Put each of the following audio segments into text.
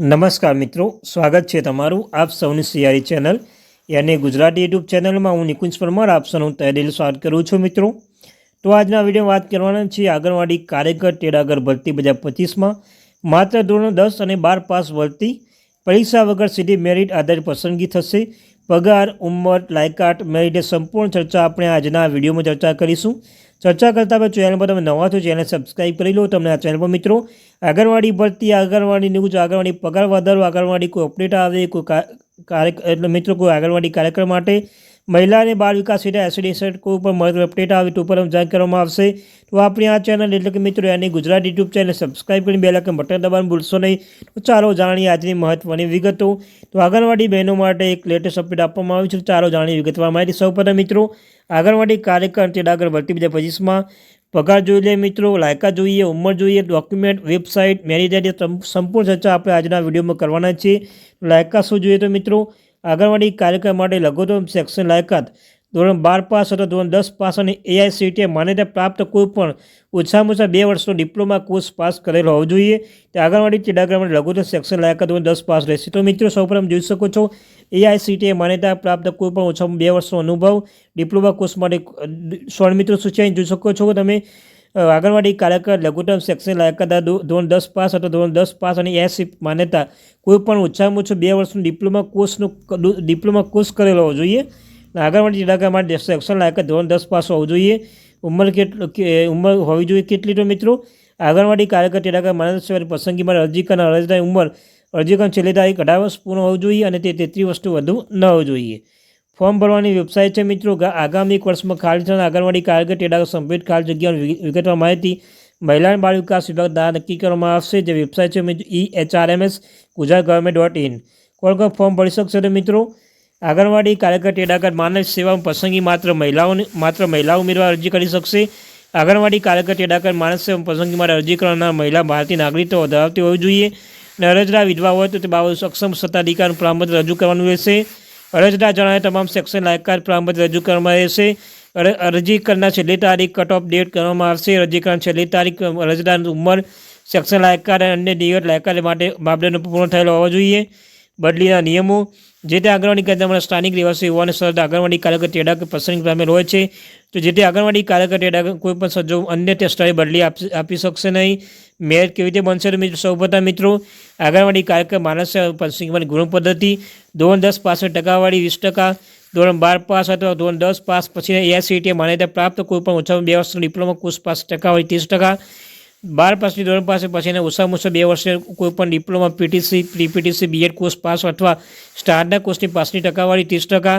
નમસ્કાર મિત્રો, સ્વાગત છે તમારું આપ સૌની સિયારી ચેનલ યાની ગુજરાતી યુટ્યુબ ચેનલમાં હું નિકુંજ પરમાર, આપ સૌનું તહેદિલ સ્વાગત કરું છું મિત્રો. તો આજના વીડિયો વાત કરવાના છે આંગણવાડી કાર્યકર તેડાગર ભરતી બજાર પચીસમાં. માત્ર ધોરણ દસ અને બાર પાસ ભરતી પરીક્ષા વગર સીધી મેરિટ આધારિત પસંદગી થશે. પગાર, ઉંમર, લાયકાત મેરિટે સંપૂર્ણ ચર્ચા આપણે આજના વિડીયોમાં ચર્ચા કરીશું. ચર્ચા કરતાં પણ ચેનલ પર તમે નવા છો ચેનલ સબસ્ક્રાઈબ કરી લો. તમને આ ચેનલ પર મિત્રો આંગણવાડી ભરતી, આંગણવાડી ન્યૂઝ, આંગણવાડી પગાર વધારો, આંગણવાડી કોઈ અપડેટ આવે, કોઈ કાર્ય, એટલે મિત્રો કોઈ આંગણવાડી કાર્યક્રમ માટે મહિલા અને બાળ વિકાસ હેઠળ કોઈ પણ મળતું અપડેટ આવે તો પર જાણ કરવામાં આવશે. તો આપણી આ ચેનલ એટલે કે મિત્રો એની ગુજરાત યુટ્યુબ ચેનલ સબસ્ક્રાઈબ કરીને બે લાખ બટન દબાવવાનું ભૂલશો નહીં. તો ચાલો જાણીએ આજની મહત્ત્વની વિગતો. તો આંગણવાડી બહેનો માટે એક લેટેસ્ટ અપડેટ આપવામાં આવ્યું છે. ચાલો જાણીએ વિગતવાર માહિતી. સૌપ્રથમ મિત્રો, આંગણવાડી કાર્યક્રમ તે આગળ ભરતી બીજા પચીસમાં પગાર જોઈ લે મિત્રો, લાયકાત જોઈએ, ઉંમર જોઈએ ડોક્યુમેન્ટ વેબસાઇટ મેનેજર સંપૂર્ણ ચર્ચા આપણે આજના વિડીયોમાં કરવાના છીએ. લાયકાત શું જોઈએ તો મિત્રો આંગણવાડી કાર્યક્રમ માટે લઘુત્તમ સેક્શન લાયકાત ધોરણ બાર પાસ અથવા ધોરણ દસ પાસ અને એઆઈસીટીએ માન્યતા પ્રાપ્ત કોઈ પણ ઓછામાં ઓછા બે વર્ષનો ડિપ્લોમા કોર્સ પાસ કરેલો હોવો જોઈએ. તે આંગણવાડી ચિડાગ્રામ માટે લઘુત્તમ સેક્શન લાયકાત ધોરણ દસ પાસ રહેશે. તો મિત્રો સૌપ્રથમ જોઈ શકો છો એઆઈસીટીએ માન્યતા પ્રાપ્ત કોઈ પણ ઓછામાં બે વર્ષનો અનુભવ ડિપ્લોમા કોર્સ માટે સ્વર્ણ મિત્રો સૂચિ જોઈ શકો છો. તમે આંગણવાડી કાર્યકર લઘુત્તમ સેક્શન લાયકાત ધોરણ દસ પાસ અથવા ધોરણ દસ પાસ અને એસી માન્યતા. કોઈપણ ઓછામાં ઓછું બે વર્ષનું ડિપ્લોમા કોર્સનું ડિપ્લોમા કોર્સ કરેલો હોવો જોઈએ. આંગણવાડી ઇલાકા માટે સેક્શન લાયકાત ધોરણ દસ પાસ હોવું જોઈએ. ઉંમર કેટલી ઉંમર હોવી જોઈએ કેટલી તો મિત્રો? આંગણવાડી કાર્યકર ચિડાગા માનવ સેવાની પસંદગી માટે અરજી કરનાર અરજદારની ઉંમર અરજી કરવાની છેલ્લી તારીખ અઢાર વર્ષ પૂર્ણ હોવું જોઈએ અને તે તેત્રીસ વર્ષથી વધુ ન હોવું જોઈએ. ફોર્મ ભરવાની વેબસાઇટ છે મિત્રો. આગામી એક વર્ષમાં ખાલી થનાર આંગણવાડી કાર્યકર ટેડા સંભવિત ખાલી જગ્યાઓની વિગ- વિગતવાર માહિતી મહિલા અને બાળ વિકાસ વિભાગ દ્વારા નક્કી કરવામાં આવશે. જે વેબસાઇટ છે મિત્રો E H R M S Gujarat government dot in. કોણ કોણ ફોર્મ ભરી શકશે તો મિત્રો. આંગણવાડી કાર્યકર ટેડાગર માનવ સેવામાં પસંદગી માત્ર મહિલાઓને માત્ર મહિલાઓ ઉમેરવા અરજી કરી શકશે. આંગણવાડી કાર્યકર ટેડાગર માનવ સેવા પસંદગી માટે અરજી કરનાર મહિલા ભારતીય નાગરિકત્વ ધરાવતી હોવી જોઈએ. અને અરજદાર વિધવા હોય તો તે બાબત સક્ષમ સત્તાધિકારનું પ્રમાણપત્ર રજૂ કરવાનું રહેશે. અરજદાર જણાવે, તમામ સેક્શન લાયકાત પ્રમાણપત્ર રજૂ કરવામાં અર- અરજી કરનાર છેલ્લી તારીખ કટ ઓફ ડેટ કરવામાં આવશે. અરજી છેલ્લી તારીખ અરજદારની ઉંમર સેક્શન લાયકાત અને અન્ય દિવ્ય લાયકાત માટે માપદંડ પૂર્ણ થયેલો હોવો જોઈએ. બદલીના નિયમો જે તે આંગણવાડી કેન્દ્રમાં સ્થાનિક રહેવાસી હોવાને સરત આંગણવાડી કાર્યકર ટેડા કે પસંદગી પામેલ હોય છે. તો જે તે આંગણવાડી કાર્યકર ટેડા કોઈ પણ સજ્જો અન્ય તે સ્થળે બદલી આપી શકશે નહીં. મેયર કેવી રીતે બનશે તો સૌ સૌપ્રથમ મિત્રો, આંગણવાડી કાર્યકર માનસ પસંદગી ગુણ પદ્ધતિ, ધોરણ દસ પાસઠ ટકાવાળી વીસ ટકા, ધોરણ બાર પાસ અથવા ધોરણ દસ પાસ પછી એસીટી માન્યતા પ્રાપ્ત, કોઈ પણ ઓછામાં બે વર્ષનો ડિપ્લોમા, કોર્સ પાસ ટકાવાળી ત્રીસ ટકા. બાર પાસની ધોરણ પાસે પછી એને ઓછામાં ઓછા બે વર્ષે કોઈ પણ diploma, PTC pre PTC B Ed course pass અથવા સ્ટારના કોર્સની પાસની ટકાવાળી ત્રીસ ટકા,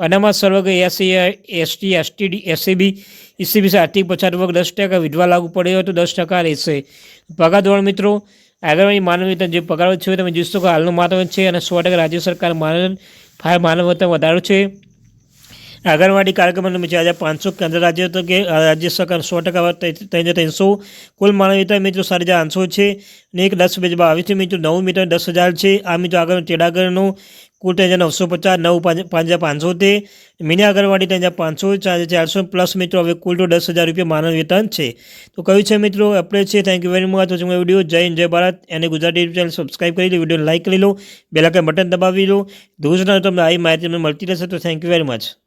અનામત સર્વગ SC, ST STD SCB, ECB આર્થિક પછાત વર્ગ દસ ટકા, વિધવા લાગુ પડે હોય તો દસ ટકા રહેશે. પગાર ધોરણ મિત્રો આગળની માનવ જે પગાર છે, તમે જોઈ શકો હાલનું માનવ છે અને સો ટકા રાજ્ય સરકાર માનવ ફાય માનવ વધારો છે. આંગણવાડી કાર્યક્રમનો છે આજે પાંચસો કેન્દ્ર રાજ્ય તો કે રાજ્ય સરકાર સો ટકા ત્રણ ત્રણસો. કુલ માનવીતા મિત્રો સાડી હજાર આઠસો છે અને એક દસ બે બાવીસથી મિત્રો. નવ મીટર દસ હજાર છે. આ મિત્રો આગળ તેડાગરનું કુલ ત્રણ હજાર નવસો પચાસ, નવ પાંચ હજાર પાંચસો તે મિની આંગણવાડી ત્રણ હજાર પાંચસો, ચાર ચારસો પ્લસ મિત્રો હવે કુલ તો દસ હજાર રૂપિયા માનવ વેતન છે. તો કયું છે મિત્રો? આપણે છે. Thank you very much watching video Jai Hind, Jai Bharat. અને ગુજરાતી ચેનલ સબસ્ક્રાઈબ કરી લો વીડિયો લાઇક કરી લો બેલાકન બટન દબાવી લો. રોજના તમને આવી માહિતી તમને મળતી રહેશે. તો થેન્ક યુ વેરી મચ